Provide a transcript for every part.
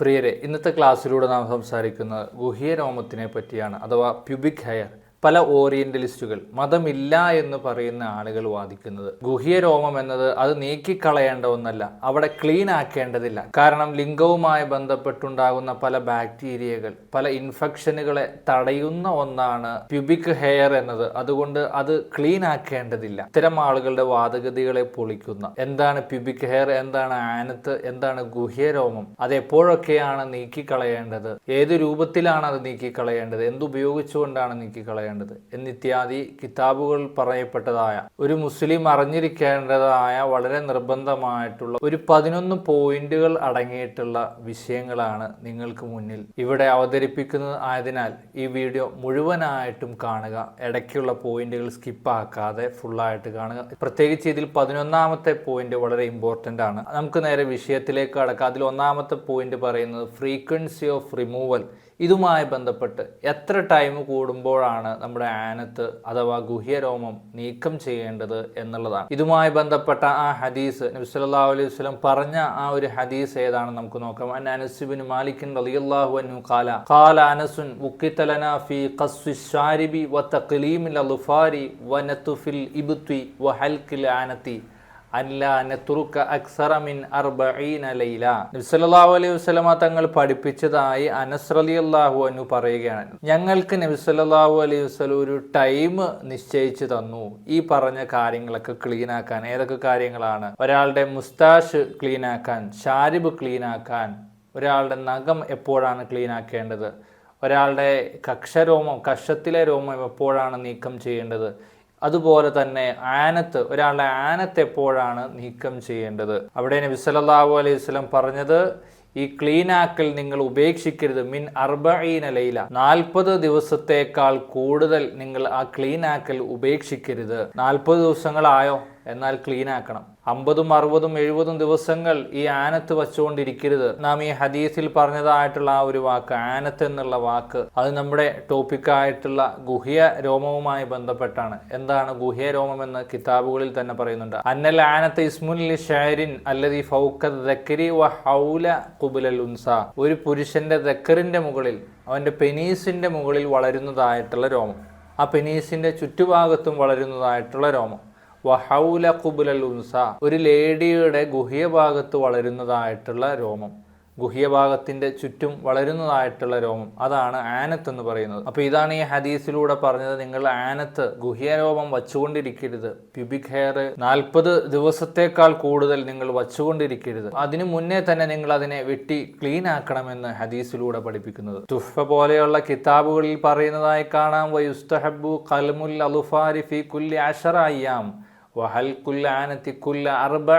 പ്രിയരെ ഇന്നത്തെ ക്ലാസ്സിലൂടെ നാം സംസാരിക്കുന്നത് ഗുഹ്യ രോമത്തിനെ പറ്റിയാണ് അഥവാ പ്യുബിക് ഹെയർ പല ഓറിയന്റലിസ്റ്റുകൾ മതമില്ല എന്ന് പറയുന്ന ആളുകൾ വാദിക്കുന്നത്. ഗുഹ്യ രോമം എന്നത് അത് നീക്കിക്കളയേണ്ട ഒന്നല്ല അവിടെ ക്ലീൻ ആക്കേണ്ടതില്ല. കാരണം ലിംഗവുമായി ബന്ധപ്പെട്ടുണ്ടാകുന്ന പല ബാക്ടീരിയകൾ പല ഇൻഫെക്ഷനുകളെ തടയുന്ന ഒന്നാണ് പ്യുബിക് ഹെയർ എന്നത്. അതുകൊണ്ട് അത് ക്ലീൻ ആക്കേണ്ടതില്ല. ഇത്തരം ആളുകളുടെ വാദഗതികളെ പൊളിക്കുന്ന എന്താണ് പ്യുബിക് ഹെയർ എന്താണ് ആനത്ത് എന്താണ് ഗുഹ്യ രോമം അത് എപ്പോഴൊക്കെയാണ് നീക്കിക്കളയേണ്ടത്? ഏത് രൂപത്തിലാണ് അത് നീക്കിക്കളയേണ്ടത്? എന്തുപയോഗിച്ചുകൊണ്ടാണ് നീക്കിക്കളയേണ്ടത്? എന്നിത്യാദി കിതാബുകൾ പറയപ്പെട്ടതായ ഒരു മുസ്ലിം അറിഞ്ഞിരിക്കേണ്ടതായ വളരെ നിർബന്ധമായിട്ടുള്ള ഒരു പതിനൊന്ന് പോയിന്റുകൾ അടങ്ങിയിട്ടുള്ള വിഷയങ്ങളാണ് നിങ്ങൾക്ക് മുന്നിൽ ഇവിടെ അവതരിപ്പിക്കുന്നത് ആയതിനാൽ ഈ വീഡിയോ മുഴുവനായിട്ടും കാണുക. ഇടയ്ക്കുള്ള പോയിന്റുകൾ സ്കിപ്പാക്കാതെ ഫുള്ളായിട്ട് കാണുക. പ്രത്യേകിച്ച് ഇതിൽ പതിനൊന്നാമത്തെ പോയിന്റ് വളരെ ഇമ്പോർട്ടന്റ് ആണ്. നമുക്ക് നേരെ വിഷയത്തിലേക്ക് കടക്കാം. അതിൽ ഒന്നാമത്തെ പോയിന്റ് പറയുന്നത് ഫ്രീക്വൻസി ഓഫ് റിമൂവൽ ഇതുമായി ബന്ധപ്പെട്ട് എത്ര ടൈം കൂടുമ്പോഴാണ് നമ്മുടെ ആനത്ത് അഥവാ ഗുഹ്യരോമം നീക്കം ചെയ്യേണ്ടത് എന്നുള്ളതാണ്. ഇതുമായി ബന്ധപ്പെട്ട ആ ഹദീസ് നബി സല്ലല്ലാഹു അലൈഹി വസല്ലം പറഞ്ഞ ആ ഒരു ഹദീസ് ഏതാണ് നമുക്ക് നോക്കാം. അൻ അനസ് ബിൻ മാലിക് റളിയല്ലാഹു അൻഹു ഖാല ഖാല അനസുൻ ഫീ ഖസ്വി ശാരിബി ഇബ്തി വ ഹൽക്കിൽ ആനത്തി. അലൈഹി തങ്ങൾ പഠിപ്പിച്ചതായി അനസ് അള്ളാഹു അനു പറയുകയാണ്. ഞങ്ങൾക്ക് നബി സല്ലല്ലാഹു അലൈഹി വസല്ലം ഒരു ടൈം നിശ്ചയിച്ചു തന്നു. ഈ പറഞ്ഞ കാര്യങ്ങളൊക്കെ ക്ലീൻ ആക്കാൻ ഏതൊക്കെ കാര്യങ്ങളാണ്? ഒരാളുടെ മുസ്താഷ് ക്ലീൻ ആക്കാൻ ഷാരിബ് ക്ലീൻ ആക്കാൻ ഒരാളുടെ നഖം എപ്പോഴാണ് ക്ലീൻ ആക്കേണ്ടത് ഒരാളുടെ കക്ഷരോമം കക്ഷത്തിലെ രോമം എപ്പോഴാണ് നീക്കം ചെയ്യേണ്ടത്? അതുപോലെ തന്നെ ആനത്ത് ഒരാളുടെ ആനത്ത് എപ്പോഴാണ് നീക്കം ചെയ്യേണ്ടത്? അവിടെ നബി സല്ലല്ലാഹു അലൈഹി വസ്ലം പറഞ്ഞത് ഈ ക്ലീനാക്കൽ നിങ്ങൾ ഉപേക്ഷിക്കരുത്. മിൻ അർബഈന ലൈല. നാൽപ്പത് ദിവസത്തേക്കാൾ കൂടുതൽ നിങ്ങൾ ആ ക്ലീനാക്കൽ ഉപേക്ഷിക്കരുത്. നാൽപ്പത് ദിവസങ്ങളായോ? എന്നാൽ ക്ലീൻ ആക്കണം അമ്പതും അറുപതും എഴുപതും ദിവസങ്ങൾ ഈ ആനത്ത് വച്ചുകൊണ്ടിരിക്കരുത്. നാം ഈ ഹദീസിൽ പറഞ്ഞതായിട്ടുള്ള ആ ഒരു വാക്ക് ആനത്ത് എന്നുള്ള വാക്ക് അത് നമ്മുടെ ടോപ്പിക്കായിട്ടുള്ള ഗുഹ്യ രോമവുമായി ബന്ധപ്പെട്ടാണ്. എന്താണ് ഗുഹ്യ രോമം എന്ന് കിതാബുകളിൽ തന്നെ പറയുന്നുണ്ട്. അന്നൽ ആനത്ത് ഇസ്മുൽ അല്ലതി ദക്കരി വ ഹൗല ഉൻസ. ഒരു പുരുഷന്റെ ദക്കറിന്റെ മുകളിൽ അവന്റെ പെനീസിന്റെ മുകളിൽ വളരുന്നതായിട്ടുള്ള രോമം. ആ പെനീസിന്റെ ചുറ്റുഭാഗത്തും വളരുന്നതായിട്ടുള്ള രോമം. വഹൗല കുബുലൽ ഉൻസ ഒരു ലേഡിയുടെ ഗുഹ്യ ഭാഗത്ത് വളരുന്നതായിട്ടുള്ള രോമം. ഗുഹ്യ ഭാഗത്തിന്റെ ചുറ്റും വളരുന്നതായിട്ടുള്ള രോമം. അതാണ് ആനത്ത് എന്ന് പറയുന്നത്. അപ്പോൾ ഇതാണ് ഈ ഹദീസിലൂടെ പറഞ്ഞത് നിങ്ങൾ ആനത്ത് ഗുഹ്യ രോമം വച്ചുകൊണ്ടിരിക്കരുത്. പ്യൂബിക് ഹെയർ നാൽപ്പത് ദിവസത്തേക്കാൾ കൂടുതൽ നിങ്ങൾ വച്ചുകൊണ്ടിരിക്കരുത്. അതിനു മുന്നേ തന്നെ നിങ്ങൾ അതിനെ വെട്ടി ക്ലീൻ ആക്കണമെന്ന് ഹദീസിലൂടെ പഠിപ്പിക്കുന്നത്. തുഫ പോലെയുള്ള കിതാബുകളിൽ പറയുന്നതായി കാണാം. വയുസ്തഹബു കൽമുൽ അലുഫാരി ഫി കുല്ലി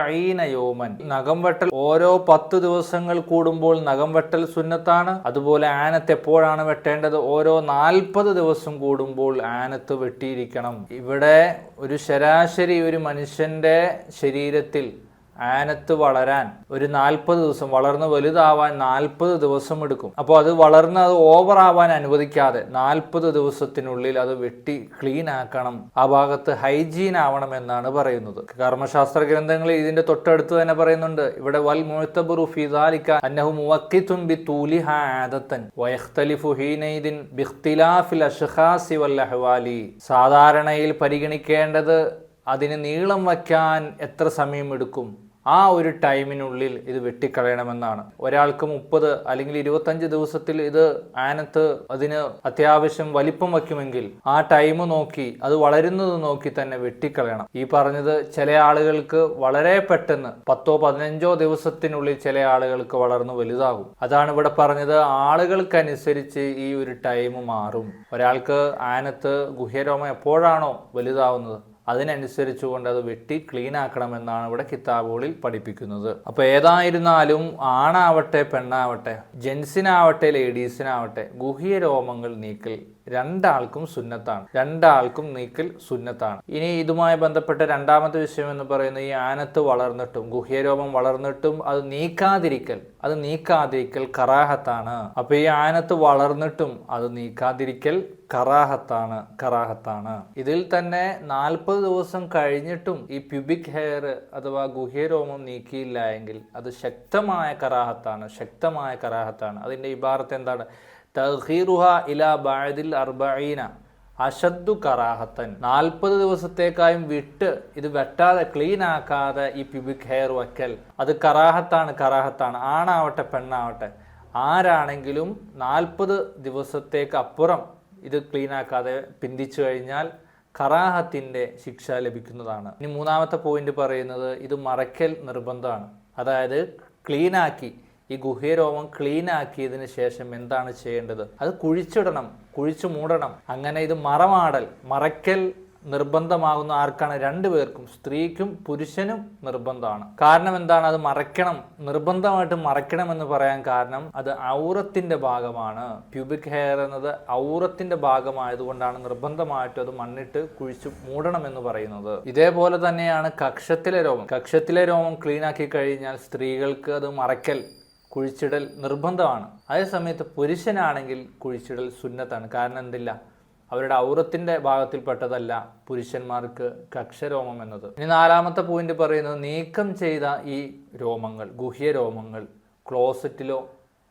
അയ്യാം യോമൻ. നഖം വെട്ടൽ ഓരോ പത്ത് ദിവസങ്ങൾ കൂടുമ്പോൾ നഖം വെട്ടൽ സുന്നത്താണ്. അതുപോലെ ആനത്ത് എപ്പോഴാണ് വെട്ടേണ്ടത്? ഓരോ നാൽപ്പത് ദിവസം കൂടുമ്പോൾ ആനത്ത് വെട്ടിയിരിക്കണം. ഇവിടെ ഒരു ശരാശരി ഒരു മനുഷ്യന്റെ ശരീരത്തിൽ ആനത്ത് വളരാൻ ഒരു നാൽപ്പത് ദിവസം വളർന്ന് വലുതാവാൻ നാൽപ്പത് ദിവസം എടുക്കും. അപ്പോൾ അത് വളർന്ന് അത് ഓവർ ആവാൻ അനുവദിക്കാതെ നാൽപ്പത് ദിവസത്തിനുള്ളിൽ അത് വെട്ടി ക്ലീൻ ആക്കണം. ആ ഭാഗത്ത് ഹൈജീൻ ആവണം എന്നാണ് പറയുന്നത്. കർമ്മശാസ്ത്ര ഗ്രന്ഥങ്ങളിൽ ഇതിന്റെ തൊട്ടടുത്ത് തന്നെ പറയുന്നുണ്ട്. ഇവിടെ വൽ സാധാരണയിൽ പരിഗണിക്കേണ്ടത് അതിന് നീളം വയ്ക്കാൻ എത്ര സമയം എടുക്കും? ആ ഒരു ടൈമിനുള്ളിൽ ഇത് വെട്ടിക്കളയണമെന്നാണ്. ഒരാൾക്ക് മുപ്പത് അല്ലെങ്കിൽ ഇരുപത്തഞ്ച് ദിവസത്തിൽ ഇത് ആനത്ത് അതിന് അത്യാവശ്യം വലിപ്പം വയ്ക്കുമെങ്കിൽ ആ ടൈം നോക്കി അത് വളരുന്നത് നോക്കി തന്നെ വെട്ടിക്കളയണം. ഈ പറഞ്ഞത് ചില ആളുകൾക്ക് വളരെ പെട്ടെന്ന് പത്തോ പതിനഞ്ചോ ദിവസത്തിനുള്ളിൽ ചില ആളുകൾക്ക് വളർന്നു വലുതാകും. അതാണ് ഇവിടെ പറഞ്ഞത്. ആളുകൾക്കനുസരിച്ച് ഈ ഒരു ടൈം മാറും. ഒരാൾക്ക് ആനത്ത് ഗുഹ്യരോമം എപ്പോഴാണോ വലുതാവുന്നത്? അതിനനുസരിച്ചുകൊണ്ട് അത് വെട്ടി ക്ലീൻ ആക്കണമെന്നാണ് ഇവിടെ കിതാബുകളിൽ പഠിപ്പിക്കുന്നത്. അപ്പോൾ ഏതായിരുന്നാലും ആണാവട്ടെ പെണ്ണാവട്ടെ ജെൻസിനാവട്ടെ ലേഡീസിനാവട്ടെ ഗുഹ്യ രോമങ്ങൾ നീക്കൽ രണ്ടാൾക്കും സുന്നത്താണ്. രണ്ടാൾക്കും നീക്കൽ സുന്നത്താണ്. ഇനി ഇതുമായി ബന്ധപ്പെട്ട രണ്ടാമത്തെ വിഷയം എന്ന് പറയുന്നത് ഈ ആനത്ത് വളർന്നിട്ടും ഗുഹ്യരോമം വളർന്നിട്ടും അത് നീക്കാതിരിക്കൽ. അത് നീക്കാതിരിക്കൽ കറാഹത്താണ്. അപ്പൊ ഈ ആനത്ത് വളർന്നിട്ടും അത് നീക്കാതിരിക്കൽ കറാഹത്താണ് കറാഹത്താണ്. ഇതിൽ തന്നെ നാൽപ്പത് ദിവസം കഴിഞ്ഞിട്ടും ഈ പ്യൂബിക് ഹെയർ അഥവാ ഗുഹ്യരോമം നീക്കിയില്ല എങ്കിൽ അത് ശക്തമായ കറാഹത്താണ് ശക്തമായ കറാഹത്താണ്. അതിന്റെ ഇബാറത്ത് എന്താണ്? തഹീറുഹ ഇല ബാദിൽ അർബീന അശദ്ദു കറാഹത്തൻ. നാൽപ്പത് ദിവസത്തേക്കായും വിട്ട് ഇത് വെട്ടാതെ ക്ലീൻ ആക്കാതെ ഈ പ്യൂബിക് ഹെയർ വയ്ക്കൽ. അത് കറാഹത്താണ് കറാഹത്താണ്. ആണാവട്ടെ പെണ്ണാവട്ടെ. ആരാണെങ്കിലും നാൽപ്പത് ദിവസത്തേക്ക് അപ്പുറം ഇത് ക്ലീൻ ആക്കാതെ പിന്തിച്ചു കഴിഞ്ഞാൽ കറാഹത്തിന്റെ ശിക്ഷ ലഭിക്കുന്നതാണ്. ഇനി മൂന്നാമത്തെ പോയിന്റ് പറയുന്നത് ഇത് മറയ്ക്കൽ നിർബന്ധമാണ്. അതായത് ക്ലീനാക്കി ഈ ഗുഹ്യരോമം ക്ലീൻ ആക്കിയതിന് ശേഷം എന്താണ് ചെയ്യേണ്ടത്? അത് കുഴിച്ചിടണം കുഴിച്ചു മൂടണം. അങ്ങനെ ഇത് മറമാടൽ മറയ്ക്കൽ നിർബന്ധമാകുന്ന ആർക്കാണ്? രണ്ടുപേർക്കും സ്ത്രീക്കും പുരുഷനും നിർബന്ധമാണ്. കാരണം എന്താണ്? അത് മറയ്ക്കണം നിർബന്ധമായിട്ട് മറയ്ക്കണം എന്ന് പറയാൻ കാരണം അത് ഔറത്തിന്റെ ഭാഗമാണ്. പ്യൂബിക് ഹെയർ എന്നത് ഔറത്തിന്റെ ഭാഗമായതുകൊണ്ടാണ് നിർബന്ധമായിട്ട് അത് മണ്ണിട്ട് കുഴിച്ചു മൂടണം എന്ന് പറയുന്നത്. ഇതേപോലെ തന്നെയാണ് കക്ഷത്തിലെ രോമം. കക്ഷത്തിലെ രോമം ക്ലീൻ ആക്കി കഴിഞ്ഞാൽ സ്ത്രീകൾക്ക് അത് മറയ്ക്കൽ കുഴിച്ചിടൽ നിർബന്ധമാണ്. അതേ സമയത്ത് പുരുഷനാണെങ്കിൽ കുഴിച്ചിടൽ സുന്നത്താണ്. കാരണം എന്തില്ല? അവരുടെ ഔറത്തിന്റെ ഭാഗത്തിൽപ്പെട്ടതല്ല പുരുഷന്മാർക്ക് കക്ഷരോമം എന്നത്. ഇനി നാലാമത്തെ പോയിന്റ് പറയുന്നത് നീക്കം ചെയ്ത ഈ രോമങ്ങൾ ഗുഹ്യ രോമങ്ങൾ ക്ലോസറ്റിലോ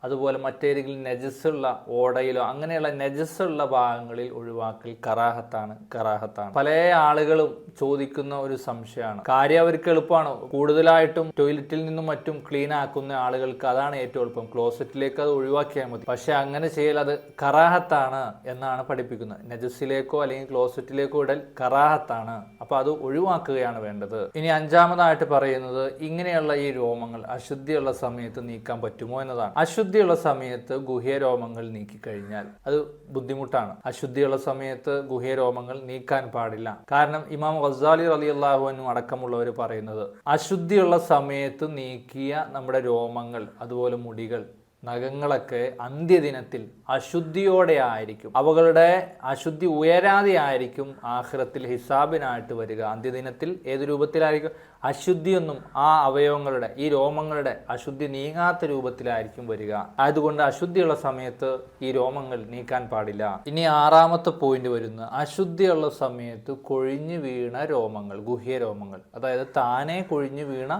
അതുപോലെ മറ്റേതെങ്കിലും നജസ്സുള്ള ഓടയിലോ അങ്ങനെയുള്ള നജസ്സുള്ള ഭാഗങ്ങളിൽ ഒഴിവാക്കൽ കറാഹത്താണ് കറാഹത്താണ്. പല ആളുകളും ചോദിക്കുന്ന ഒരു സംശയമാണ്. കാര്യം അവർക്ക് എളുപ്പമാണ്. കൂടുതലായിട്ടും ടോയ്ലറ്റിൽ നിന്നും മറ്റും ക്ലീൻ ആക്കുന്ന ആളുകൾക്ക് അതാണ് ഏറ്റവും എളുപ്പം. ക്ലോസറ്റിലേക്ക് അത് ഒഴിവാക്കിയാൽ മതി. പക്ഷെ അങ്ങനെ ചെയ്യൽ അത് കറാഹത്താണ് എന്നാണ് പഠിപ്പിക്കുന്നത്. നജസ്സിലേക്കോ അല്ലെങ്കിൽ ക്ലോസറ്റിലേക്കോ ഇടൽ കറാഹത്താണ്. അപ്പൊ അത് ഒഴിവാക്കുകയാണ് വേണ്ടത്. ഇനി അഞ്ചാമതായിട്ട് പറയുന്നത് ഇങ്ങനെയുള്ള ഈ രോമങ്ങൾ അശുദ്ധിയുള്ള സമയത്ത് നീക്കാൻ പറ്റുമോ എന്നതാണ്. അശുദ്ധിയുള്ള സമയത്ത് ഗുഹ്യ രോമങ്ങൾ നീക്കിക്കഴിഞ്ഞാൽ അത് ബുദ്ധിമുട്ടാണ്. അശുദ്ധിയുള്ള സമയത്ത് ഗുഹ്യ രോമങ്ങൾ നീക്കാൻ പാടില്ല. കാരണം ഇമാം ഗസാലി അലി അള്ളാഹുവിനും അടക്കമുള്ളവർ പറയുന്നത് അശുദ്ധിയുള്ള സമയത്ത് നീക്കിയ നമ്മുടെ രോമങ്ങൾ അതുപോലെ മുടികൾ നഖങ്ങളൊക്കെ അന്ത്യദിനത്തിൽ അശുദ്ധിയോടെ ആയിരിക്കും. അവകളുടെ അശുദ്ധി ഉയരാതെ ആയിരിക്കും ആഹ്റത്തിൽ ഹിസാബിനായിട്ട് വരിക. അന്ത്യദിനത്തിൽ ഏത് രൂപത്തിലായിരിക്കും? അശുദ്ധിയൊന്നും ആ അവയവങ്ങളുടെ ഈ രോമങ്ങളുടെ അശുദ്ധി നീങ്ങാത്ത രൂപത്തിലായിരിക്കും വരിക. അതുകൊണ്ട് അശുദ്ധിയുള്ള സമയത്ത് ഈ രോമങ്ങൾ നീക്കാൻ പാടില്ല. ഇനി ആറാമത്തെ പോയിന്റ് വരുന്ന. അശുദ്ധിയുള്ള സമയത്ത് കൊഴിഞ്ഞു വീണ രോമങ്ങൾ ഗുഹ്യ രോമങ്ങൾ അതായത് താനെ കൊഴിഞ്ഞു വീണ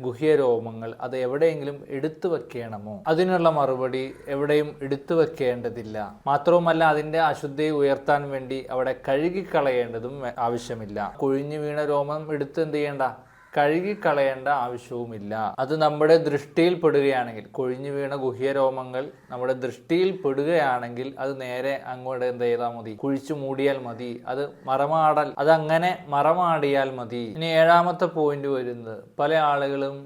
ഗുഹ്യരോമങ്ങൾ അത് എവിടെയെങ്കിലും എടുത്തു വെക്കണമോ? അതിനുള്ള മറുപടി എവിടെയും എടുത്തു വെക്കേണ്ടതില്ല. മാത്രവുമല്ല അതിന്റെ അശുദ്ധി ഉയർത്താൻ വേണ്ടി അവിടെ കഴുകിക്കളയേണ്ടതും ആവശ്യമില്ല. കൊഴിഞ്ഞു വീണ രോമം എടുത്ത് എന്ത് ചെയ്യേണ്ട? കഴുകിക്കളയേണ്ട ആവശ്യവുമില്ല. അത് നമ്മുടെ ദൃഷ്ടിയിൽ പെടുകയാണെങ്കിൽ കൊഴിഞ്ഞു വീണ ഗുഹ്യരോമങ്ങൾ നമ്മുടെ ദൃഷ്ടിയിൽ പെടുകയാണെങ്കിൽ അത് നേരെ അങ്ങോട്ട് എന്ത് ചെയ്താൽ മതി? കുഴിച്ചു മൂടിയാൽ മതി. അത് മറമാടൽ. അത് അങ്ങനെ മറമാടിയാൽ മതി. ഇനി ഏഴാമത്തെ പോയിന്റ് വരുന്നത്. പല ആളുകളും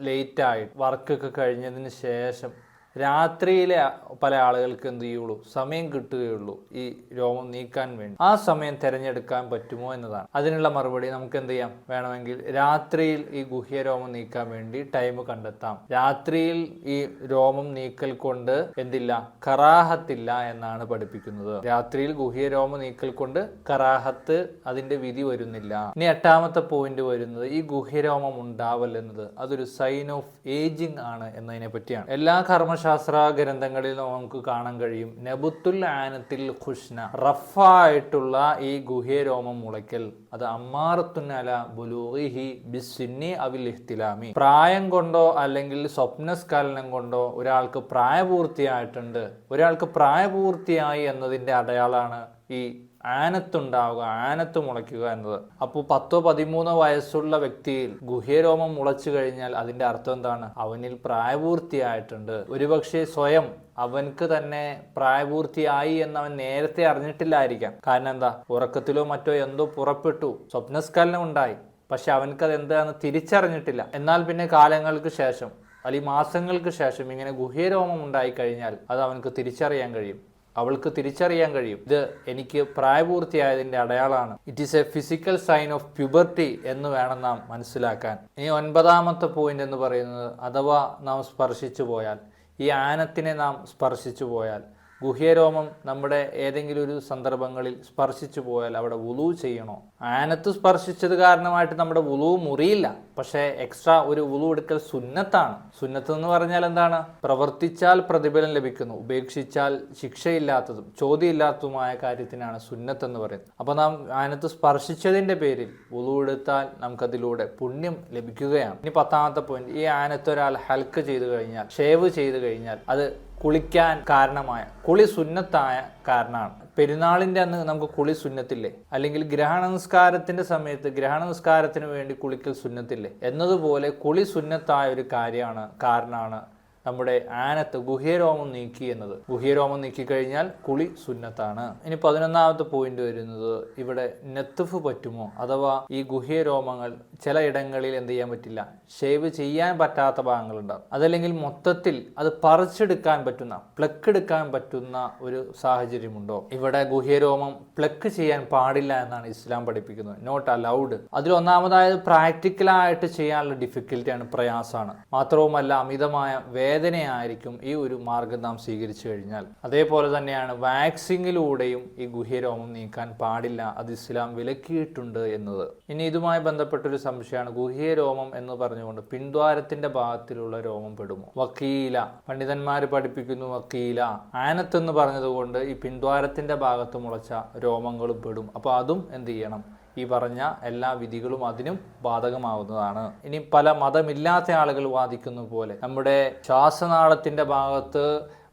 ലേറ്റായിട്ട് വർക്കൊക്കെ കഴിഞ്ഞതിന് ശേഷം രാത്രിയിലെ പല ആളുകൾക്ക് എന്ത് ചെയ്യുള്ളൂ? സമയം കിട്ടുകയുള്ളൂ. ഈ രോമം നീക്കാൻ വേണ്ടി. ആ സമയം തിരഞ്ഞെടുക്കാൻ പറ്റുമോ എന്നതാണ്. അതിനുള്ള മറുപടി നമുക്ക് എന്ത് ചെയ്യാം? വേണമെങ്കിൽ രാത്രിയിൽ ഈ ഗുഹ്യ രോമം നീക്കാൻ വേണ്ടി ടൈം കണ്ടെത്താം. രാത്രിയിൽ ഈ രോമം നീക്കൽ കൊണ്ട് എന്തില്ല? കറാഹത്തില്ല എന്നാണ് പഠിപ്പിക്കുന്നത്. രാത്രിയിൽ ഗുഹ്യ രോമം നീക്കൽ കൊണ്ട് കറാഹത്ത് അതിന്റെ വിധി വരുന്നില്ല. ഇനി എട്ടാമത്തെ പോയിന്റ് വരുന്നത് ഈ ഗുഹ്യരോമം ഉണ്ടാവൽ എന്നത് അതൊരു സൈൻ ഓഫ് ഏജിങ് ആണ് എന്നതിനെ പറ്റിയാണ്. എല്ലാ കർമ്മശാസ്ത്ര ഗ്രന്ഥങ്ങളിൽ നമുക്ക് കാണാൻ കഴിയും. നബുത്തുൽ ആനത്തിൽ ഖുഷ്ന റഫായിട്ടുള്ള ഈ ഗുഹ്യരോമം മുളയ്ക്കൽ. അത് അമ്മാറത്തുന്നല ബുലൂഹിഹി ബിസ്വിന്നി അവിൽ ഇഹ്തിലാമി. പ്രായം കൊണ്ടോ അല്ലെങ്കിൽ സ്വപ്നസ്ഖലനം കൊണ്ടോ ഒരാൾക്ക് പ്രായപൂർത്തിയായിട്ടുണ്ട്. ഒരാൾക്ക് പ്രായപൂർത്തിയായി എന്നതിന്റെ അടയാളാണ് ഈ ആനത്തുണ്ടാവുക ആനത്ത് മുളയ്ക്കുക എന്നത്. അപ്പോൾ പത്തോ പതിമൂന്നോ വയസ്സുള്ള വ്യക്തിയിൽ ഗുഹ്യരോമം മുളച്ചു കഴിഞ്ഞാൽ അതിന്റെ അർത്ഥം എന്താണ്? അവനിൽ പ്രായപൂർത്തിയായിട്ടുണ്ട്. ഒരുപക്ഷെ സ്വയം അവൻക്ക് തന്നെ പ്രായപൂർത്തിയായി എന്ന് അവൻ നേരത്തെ അറിഞ്ഞിട്ടില്ലായിരിക്കാം. കാരണം എന്താ? ഉറക്കത്തിലോ മറ്റോ എന്തോ പുറപ്പെട്ടു സ്വപ്നസ്ഖലനം ഉണ്ടായി. പക്ഷെ അവൻക്കത് എന്താന്ന് തിരിച്ചറിഞ്ഞിട്ടില്ല. എന്നാൽ പിന്നെ കാലങ്ങൾക്ക് ശേഷം അല്ലെങ്കിൽ മാസങ്ങൾക്ക് ശേഷം ഇങ്ങനെ ഗുഹ്യരോമം ഉണ്ടായിക്കഴിഞ്ഞാൽ അത് അവനക്ക് തിരിച്ചറിയാൻ കഴിയും. അവൾക്ക് തിരിച്ചറിയാൻ കഴിയും. ഇത് എനിക്ക് പ്രായപൂർത്തിയായതിന്റെ അടയാളമാണ്. It is a physical sign of puberty എന്ന് വേണം നാം മനസ്സിലാക്കാൻ. ഇനി ഒൻപതാമത്തെ പോയിന്റ് എന്ന് പറയുന്നത് അഥവാ നാം സ്പർശിച്ചു പോയാൽ ഈ ആനത്തിനെ നാം സ്പർശിച്ചു പോയാൽ ഗുഹ്യരോമം നമ്മുടെ ഏതെങ്കിലും ഒരു സന്ദർഭങ്ങളിൽ സ്പർശിച്ചു പോയാൽ അവിടെ വുളു ചെയ്യണോ? ആനത്ത് സ്പർശിച്ചത് കാരണമായിട്ട് നമ്മുടെ വുളു മുറിയില്ല. പക്ഷേ എക്സ്ട്രാ ഒരു വുളു എടുക്കൽ സുന്നത്താണ്. സുന്നത്ത് എന്ന് പറഞ്ഞാൽ എന്താണ്? പ്രവർത്തിച്ചാൽ പ്രതിഫലം ലഭിക്കുന്നു ഉപേക്ഷിച്ചാൽ ശിക്ഷയില്ലാത്തതും ചോദ്യമില്ലാത്തതുമായ കാര്യത്തിനാണ് സുന്നത്ത് എന്ന് പറയുന്നത്. അപ്പോൾ നാം ആനത്ത് സ്പർശിച്ചതിന്റെ പേരിൽ വുളു എടുത്താൽ നമുക്കതിലൂടെ പുണ്യം ലഭിക്കുകയാണ്. ഇനി പത്താമത്തെ പോയിന്റ് ഈ ആനത്ത് ഒരാൾ ഹൽക്ക് ചെയ്തു കഴിഞ്ഞാൽ ഷേവ് ചെയ്തു കഴിഞ്ഞാൽ അത് കുളിക്കാൻ കാരണമായ കുളി സുന്നത്തായ കാരണമാണ്. പെരുന്നാളിന്റെ അന്ന് നമുക്ക് കുളി സുന്നത്തില്ലേ? അല്ലെങ്കിൽ ഗ്രഹണ നമസ്കാരത്തിന്റെ സമയത്ത് ഗ്രഹണ നിസ്കാരത്തിന് വേണ്ടി കുളിക്കൽ സുന്നത്തില്ലേ? എന്നതുപോലെ കുളി സുന്നത്തായ ഒരു കാര്യമാണ് കാരണമാണ് നമ്മുടെ ആനത്ത് ഗുഹ്യരോമം നീക്കി എന്നത്. ഗുഹ്യരോമം നീക്കി കഴിഞ്ഞാൽ കുളി സുന്നത്താണ്. ഇനി പതിനൊന്നാമത്തെ പോയിന്റ് വരുന്നത് ഇവിടെ നെത്തുഫ് പറ്റുമോ? അഥവാ ഈ ഗുഹ്യരോമങ്ങൾ ചില ഇടങ്ങളിൽ എന്ത് ചെയ്യാൻ പറ്റില്ല? ഷേവ് ചെയ്യാൻ പറ്റാത്ത ഭാഗങ്ങളുണ്ടാവും അതല്ലെങ്കിൽ മൊത്തത്തിൽ അത് പറിച്ചെടുക്കാൻ പറ്റുന്ന പ്ലക്ക് എടുക്കാൻ പറ്റുന്ന ഒരു സാഹചര്യമുണ്ടോ? ഇവിടെ ഗുഹ്യരോമം പ്ലക്ക് ചെയ്യാൻ പാടില്ല എന്നാണ് ഇസ്ലാം പഠിപ്പിക്കുന്നത്. നോട്ട് അലൗഡ് അതിൽ ഒന്നാമതായത് പ്രാക്ടിക്കലായിട്ട് ചെയ്യാനുള്ള ഡിഫിക്കൽറ്റിയാണ് പ്രയാസമാണ്. മാത്രവുമല്ല അമിതമായ വേദനയായിരിക്കും ഈ ഒരു മാർഗം നാം സ്വീകരിച്ചു കഴിഞ്ഞാൽ. അതേപോലെ തന്നെയാണ് വാക്സിങ്ങിലൂടെയും ഈ ഗുഹ്യരോമം നീക്കാൻ പാടില്ല. അത് ഇസ്ലാം വിലക്കിയിട്ടുണ്ട് എന്നത്. ഇനി ഇതുമായി ബന്ധപ്പെട്ടൊരു സംശയമാണ്. ഗുഹ്യരോമം എന്ന് പറഞ്ഞുകൊണ്ട് പിൻദ്വാരത്തിന്റെ ഭാഗത്തിലുള്ള രോമം പെടുമോ? വക്കീല. പണ്ഡിതന്മാർ പഠിപ്പിക്കുന്നു വക്കീല. ആനത്തെന്ന് പറഞ്ഞതുകൊണ്ട് ഈ പിൻദ്വാരത്തിന്റെ ഭാഗത്ത് മുളച്ച രോമങ്ങളും പെടും. അപ്പോൾ അതും എന്ത് ചെയ്യണം? ഈ പറഞ്ഞ എല്ലാ വിധികളും അതിനും ബാധകമാവുന്നതാണ്. ഇനി പല മതമില്ലാത്ത ആളുകൾ വാദിക്കുന്ന പോലെ നമ്മുടെ ശ്വാസനാളത്തിന്റെ ഭാഗത്ത്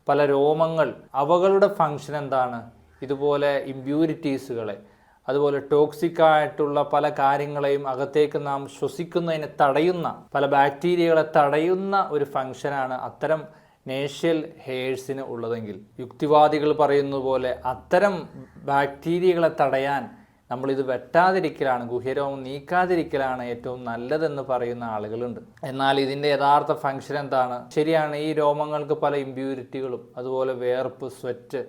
പല രോമങ്ങൾ അവകളുടെ ഫങ്ഷൻ എന്താണ്? ഇതുപോലെ ഇമ്പ്യൂരിറ്റീസുകളെ അതുപോലെ ടോക്സിക് ആയിട്ടുള്ള പല കാര്യങ്ങളെയും അകത്തേക്ക് നാം ശ്വസിക്കുന്നതിനെ തടയുന്ന പല ബാക്ടീരിയകളെ തടയുന്ന ഒരു ഫങ്ഷനാണ് അത്തരം നേഷ്യൽ ഹെയർസിന് ഉള്ളതെങ്കിൽ. യുക്തിവാദികൾ പറയുന്നത് പോലെ അത്തരം ബാക്ടീരിയകളെ തടയാൻ നമ്മളിത് വെട്ടാതിരിക്കലാണ് ഗുഹ്യരോമം നീക്കാതിരിക്കലാണ് ഏറ്റവും നല്ലതെന്ന് പറയുന്ന ആളുകളുണ്ട്. എന്നാൽ ഇതിന്റെ യഥാർത്ഥ ഫങ്ഷൻ എന്താണ്? ശരിയാണ് ഈ രോമങ്ങൾക്ക് പല ഇമ്പ്യൂരിറ്റികളും അതുപോലെ വേർപ്പ് സ്വെറ്റ്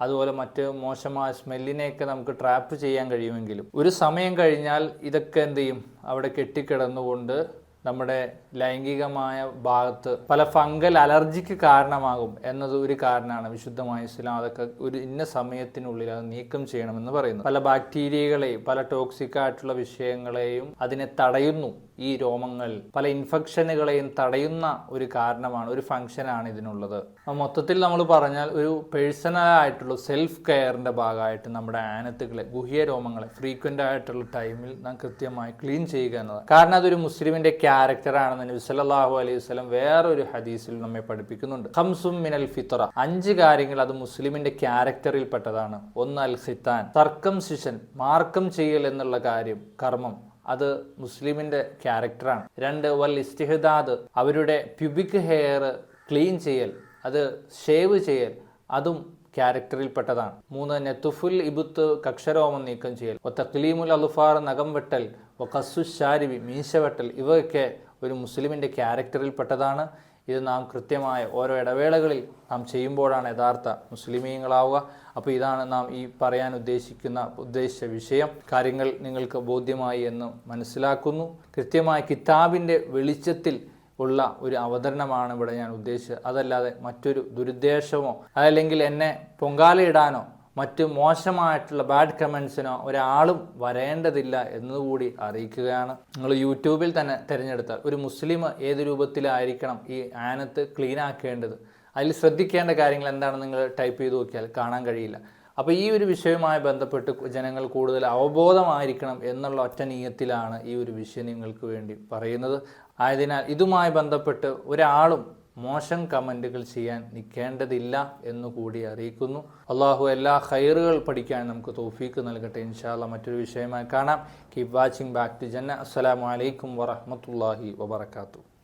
അതുപോലെ മറ്റ് മോശമായ സ്മെല്ലിനെയൊക്കെ നമുക്ക് ട്രാപ്പ് ചെയ്യാൻ കഴിയുമെങ്കിലും ഒരു സമയം കഴിഞ്ഞാൽ ഇതൊക്കെ എന്ത് ചെയ്യും? അവിടെ കെട്ടിക്കിടന്നുകൊണ്ട് നമ്മുടെ ലൈംഗികമായ ഭാഗത്ത് പല ഫംഗൽ അലർജിക്ക് കാരണമാകും എന്നത് ഒരു കാരണമാണ്. വിശുദ്ധമായ ഇസ്ലാം അതൊക്കെ ഒരു ഇന്ന സമയത്തിനുള്ളിൽ അത് നീക്കം ചെയ്യണമെന്ന് പറയുന്നു. പല ബാക്ടീരിയകളെയും പല ടോക്സിക് ആയിട്ടുള്ള വിഷയങ്ങളെയും അതിനെ തടയുന്നു. ഈ രോമങ്ങൾ പല ഇൻഫെക്ഷനുകളെയും തടയുന്ന ഒരു കാരണമാണ് ഒരു ഫങ്ഷനാണ് ഇതിനുള്ളത്. മൊത്തത്തിൽ നമ്മൾ പറഞ്ഞാൽ ഒരു പേഴ്സണൽ ആയിട്ടുള്ള സെൽഫ് കെയറിന്റെ ഭാഗമായിട്ട് നമ്മുടെ ആനത്തുകളെ ഗുഹ്യ രോമങ്ങളെ ഫ്രീക്വന്റ് ആയിട്ടുള്ള ടൈമിൽ നാം കൃത്യമായി ക്ലീൻ ചെയ്യുക എന്നതാണ്. കാരണം അതൊരു മുസ്ലിമിന്റെ ക്യാരക്ടറാണെന്ന് നബി സല്ലല്ലാഹു അലൈഹി വസ്ലം വേറൊരു ഹദീസിൽ നമ്മെ പഠിപ്പിക്കുന്നുണ്ട്. ഹംസും മിനൽ ഫിത്ര അഞ്ച് കാര്യങ്ങൾ അത് മുസ്ലിമിന്റെ ക്യാരക്ടറിൽ പെട്ടതാണ്. ഒന്ന് അൽ ഖിത്താൻ. സർക്കംസിഷൻ മാർക്കം ചെയ്യൽ എന്നുള്ള കാര്യം കർമ്മം. അത് മുസ്ലിമിന്റെ ക്യാരക്ടറാണ് രണ്ട് വൽ ഇസ്തിഹദാദ് അവരുടെ പ്യുബിക് ഹെയർ ക്ലീൻ ചെയ്യൽ അത് ഷേവ് ചെയ്യൽ അതും ക്യാരക്ടറിൽപ്പെട്ടതാണ് മൂന്ന് നെത്തുഫുൽ ഇബുത്ത് കക്ഷരോമം നീക്കം ചെയ്യൽ ഒ തക്ലീമുൽ അലുഫാർ നഖം വെട്ടൽ ഒ കസ്സു ഷാരിബി മീശ വെട്ടൽ ഇവയൊക്കെ ഒരു മുസ്ലിമിന്റെ ക്യാരക്ടറിൽപ്പെട്ടതാണ് ഇത് നാം കൃത്യമായ ഓരോ ഇടവേളകളിൽ നാം ചെയ്യുമ്പോഴാണ് യഥാർത്ഥ മുസ്ലിമീങ്ങളാവുക. അപ്പോൾ ഇതാണ് നാം ഈ പറയാൻ ഉദ്ദേശിക്കുന്ന ഉദ്ദേശിച്ച വിഷയം. കാര്യങ്ങൾ നിങ്ങൾക്ക് ബോധ്യമായി എന്ന് മനസ്സിലാക്കുന്നു. കൃത്യമായ കിതാബിന്റെ വെളിച്ചത്തിൽ ഉള്ള ഒരു അവതരണമാണ് ഇവിടെ ഞാൻ ഉദ്ദേശിച്ചത്. അതല്ലാതെ മറ്റൊരു ദുരുദ്ദേശമോ അതല്ലെങ്കിൽ എന്നെ പൊങ്കാലയിടാനോ മറ്റു മോശമായിട്ടുള്ള ബാഡ് കമൻസിനോ ഒരാളും വരേണ്ടതില്ല എന്നുകൂടി അറിയിക്കുകയാണ്. നിങ്ങൾ യൂട്യൂബിൽ തന്നെ തിരഞ്ഞെടുത്താൽ ഒരു മുസ്ലിം ഏത് രൂപത്തിലായിരിക്കണം ഈ ആനത്ത് ക്ലീൻ ആക്കേണ്ടത്? അതിൽ ശ്രദ്ധിക്കേണ്ട കാര്യങ്ങൾ എന്താണെന്ന് നിങ്ങൾ ടൈപ്പ് ചെയ്ത് നോക്കിയാൽ കാണാൻ കഴിയില്ല. അപ്പോൾ ഈ ഒരു വിഷയവുമായി ബന്ധപ്പെട്ട് ജനങ്ങൾ കൂടുതൽ അവബോധമായിരിക്കണം എന്നുള്ള ഒറ്റ നീയത്തിലാണ് ഈ ഒരു വിഷയം നിങ്ങൾക്ക് വേണ്ടി പറയുന്നത്. ആയതിനാൽ ഇതുമായി ബന്ധപ്പെട്ട് ഒരാളും മോശം കമന്റുകൾ ചെയ്യാൻ നിൽക്കേണ്ടതില്ല എന്ന് കൂടി അറിയിക്കുന്നു. അള്ളാഹു എല്ലാ ഹൈറുകൾ പഠിക്കാൻ നമുക്ക് തോഫീക്ക് നൽകട്ടെ. ഇൻഷാല്ല മറ്റൊരു വിഷയമായി കാണാം. കീപ് വാച്ചിങ് ബാക്ക് ടു ജന്ന അസ്സലാമു അലൈക്കും വറഹമത്തല്ലാഹി വബർക്കാത്തു